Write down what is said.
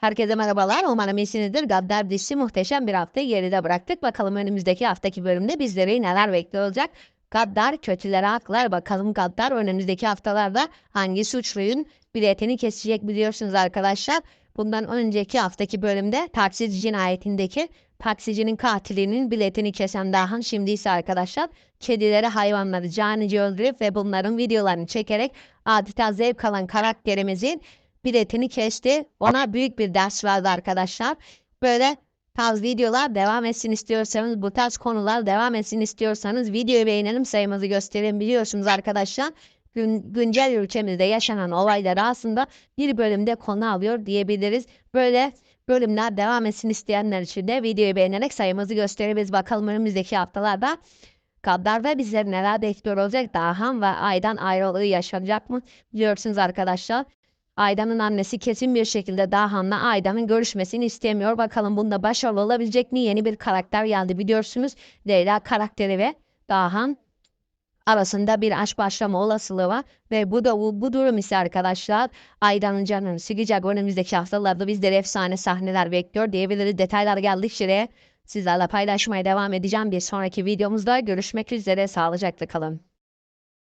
Herkese merhabalar. Umarım iyisinizdir. Gaddar dizisi muhteşem bir haftayı geride bıraktık. Bakalım önümüzdeki haftaki bölümde bizleri neler bekliyor olacak. Gaddar kötülere haklar. Bakalım Gaddar önümüzdeki haftalarda hangi suçluyun biletini kesecek biliyorsunuz arkadaşlar. Bundan önceki haftaki bölümde taksici cinayetindeki taksicinin katilinin biletini kesen Dahan şimdi ise arkadaşlar kedileri hayvanları canice öldürüp ve bunların videolarını çekerek adeta zevk alan karakterimizin biletini kesti. Ona büyük bir ders verdi arkadaşlar. Böyle tarz videolar devam etsin istiyorsanız, bu tarz konular devam etsin istiyorsanız videoyu beğenelim sayımızı gösterin biliyorsunuz arkadaşlar. Gün, güncel ülkemizde yaşanan olayları aslında bir bölümde konu alıyor diyebiliriz. Böyle bölümler devam etsin isteyenler için de videoyu beğenerek sayımızı gösterebiliriz. Bakalım önümüzdeki haftalarda Gaddar ve bizleri neler bekliyor olacak? Dahan ve Aydan ayrılığı yaşanacak mı? Biliyorsunuz arkadaşlar. Aydan'ın annesi kesin bir şekilde Dahan'la Aydan'ın görüşmesini istemiyor. Bakalım bunda başarılı olabilecek mi? Yeni bir karakter geldi biliyorsunuz. Leyla karakteri ve Dahan arasında bir aşk başlama olasılığı var. Ve bu da bu, bu durum ise arkadaşlar Aydan'ın canını sıkacak. Önümüzdeki haftalarda bizleri efsane sahneler bekliyor diyebiliriz. Detaylar geldikçe sizlerle paylaşmaya devam edeceğim. Bir sonraki videomuzda görüşmek üzere. Sağlıcakla kalın.